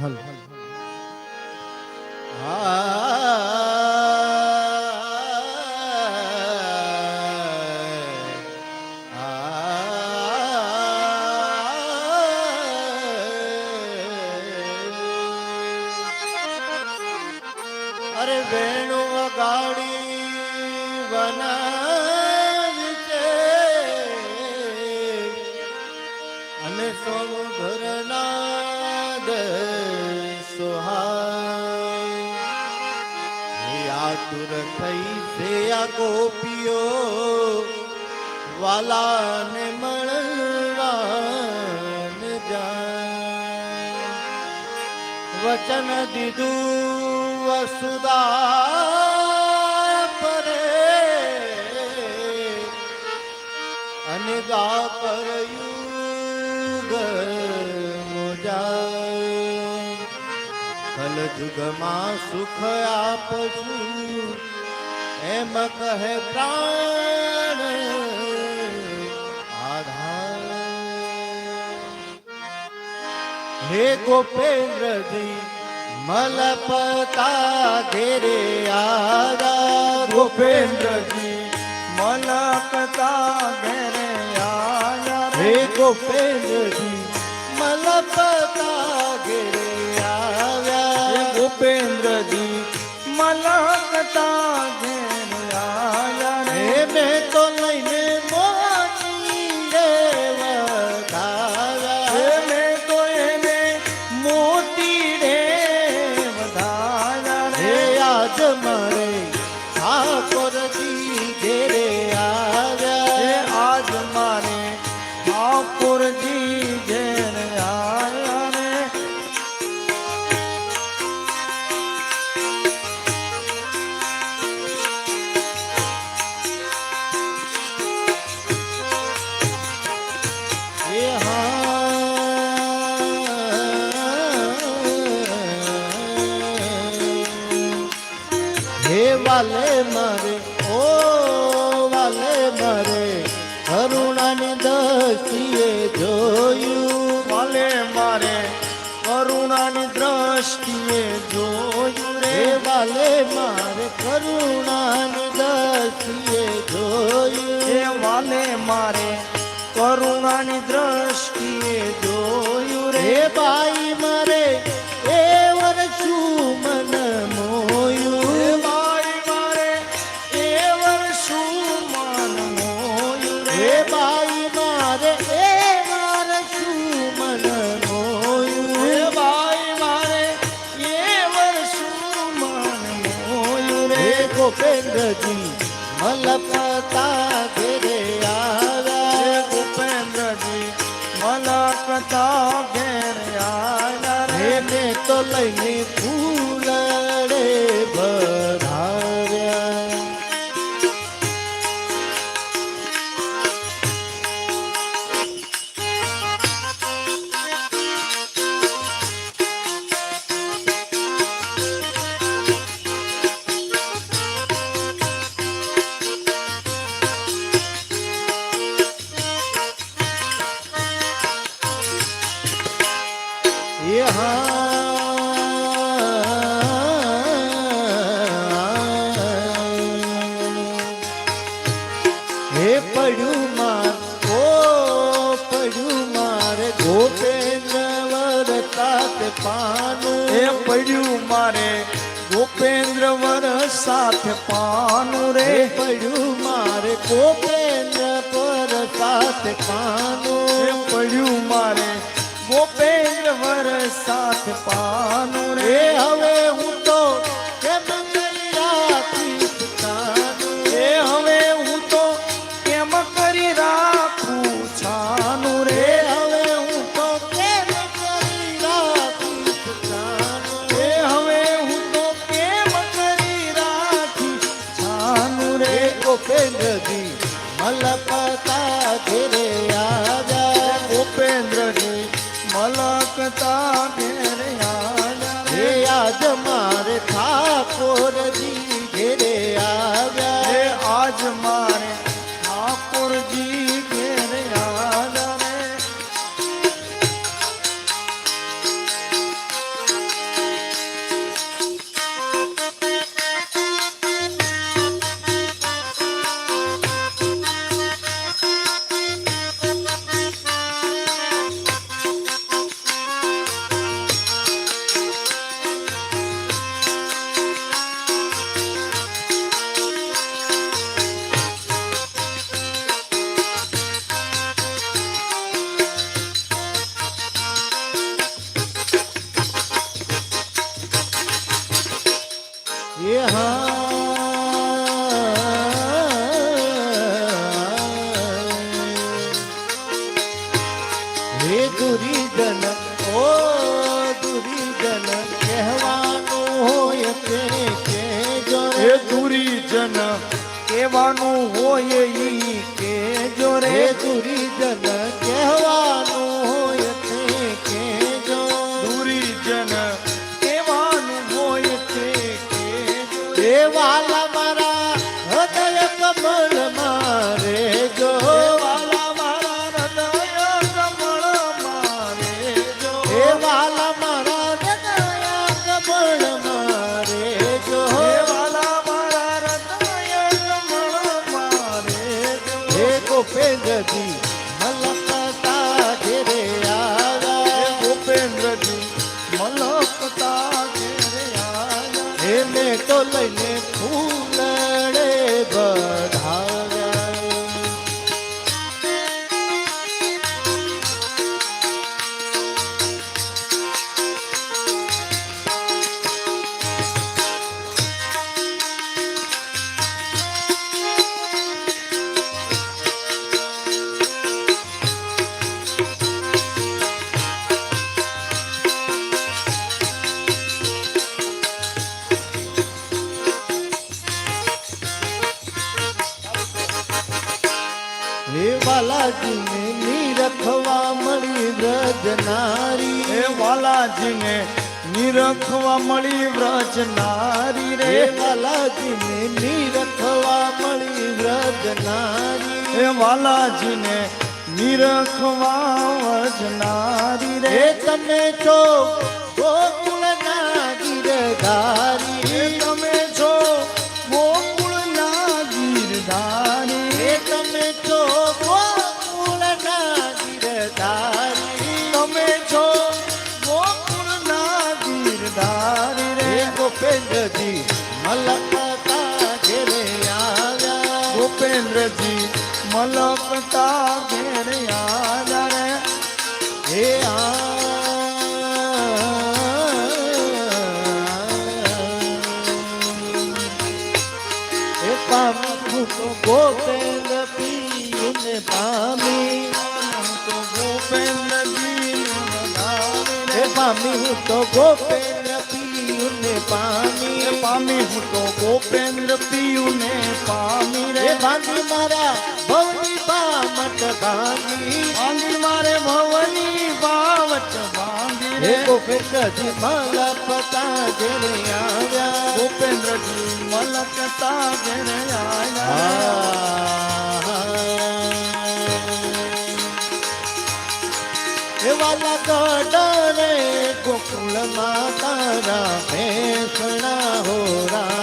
हल अरे वेणु गाड़ी આ ગોપીઓ વાલાને મળવાને જાય. વચન દીધું વસુદા પરે. અને ગા પર યુગ કલ જુગમાં સુખ આપશું એમ કહે પ્રાણ આધાર. હે ગોપેન્દ્રજી, મલપતા ઘેરે આદા ગોપેન્દ્રજી મલકતા ઘેરે આયા હે ગોપેન્દ્રજી, મલપતા ઘેરે આવ્યા. ગોપેન્દ્રજી મલકતા ઘેર આયા રે મેં તો લઈને મોતી વાલે મારે ઓ વાલે મારે કરુણાની દ્રષ્ટિએ જોયું. વાલે મારે કરુણાની દ્રષ્ટિએ જોયું રે. વાલે મારે કરુણાની દ્રષ્ટિએ જોયું. રે વાલે મારે કરુણાની દ્રષ્ટિએ જોયું રે. બાઈ મારે ગોપેન્દ્રજી મલપતા ઘેરે આવ્યા. ભૂપેન્દ્રજી મલકતા ઘેરે આવ્યા રે. મેં તો લઈને પડ્યું માર ઓ પડ્યું મારે ગોપેન્દ્ર વર સાથે પાનું રે પડ્યું મારે ગોપેન્દ્ર પર એ પાનું પડ્યું મારે સાથે પાનું રે. હવે હું મલકતા ઘેર કહેવાનું હોય ઈ કેજો હે રે દુરીજન કહેવાનું લઈને ફૂલડે બધાવ્યા હે બાલાજીને નિરખવા મળી વ્રજનારી હે બાલાજીને નિરખવા મળી વ્રજનારી રે. બાલાજીને નિરખવા મળી વ્રજનારી હે બાલાજીને નિરખવા વ્રજ નારી રે. તમે છો ગોકુળના ગોપેન્દ્રજી મલકતા ઘેરે આવ્યા ગોપેન્દ્રજી મલકતા ઘેરે આવ્યા રે. હે આ. ગોપેન્દ્ર પીને પામી. તો ગોપેન્દ્રજી પામી હું તો ગોપેન્દ્ર પીને પામી. પામી હું તો ગોપેન્દ્ર પિયું ને પામી રે. બાંધી મારા ભવની પામટ બાંધી બાંધી મારે ભવની બાંધી હે રે. ગોપેન્દ્રજી મારા પતા ઘેરે આવ્યા. ગોપેન્દ્રજી મલકતા ઘેરે આયા. એવાલા ગડરે ગોકુળ માતા ભેસણા હોરા.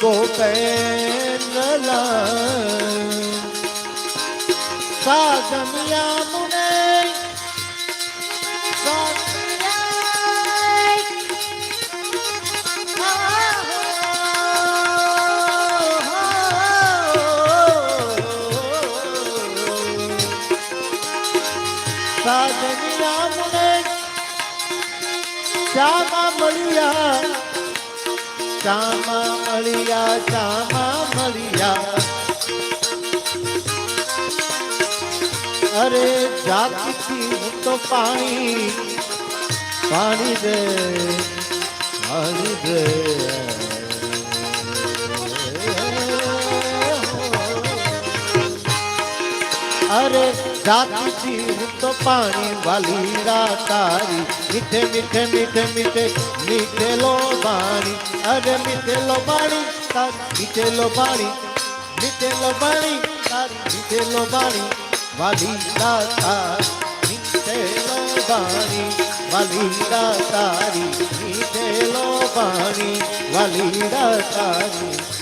શ્રી ગોપેન્દ્રલા સાધનિયા મુને સાધનિયા મુને શ્યામા મળ્યા શ્યામા મળ્યા શ્યામા મળ્યા અરે જાતથી હું તો પાણી પાણી દે પાણી દે. અરે જાતથી હું પાણી વાલી તારી મીઠે મીઠે મીઠે મીઠે, મીઠેલો પાણી. અરે મીઠેલો પાણી, તારી મીઠેલો પાણી. મીઠેલો પાણી, તારી મીઠેલો પાણી. વાલી તારી મીઠેલો પાણી. વાલી તારી મીઠેલો પાણી. વાલી તારી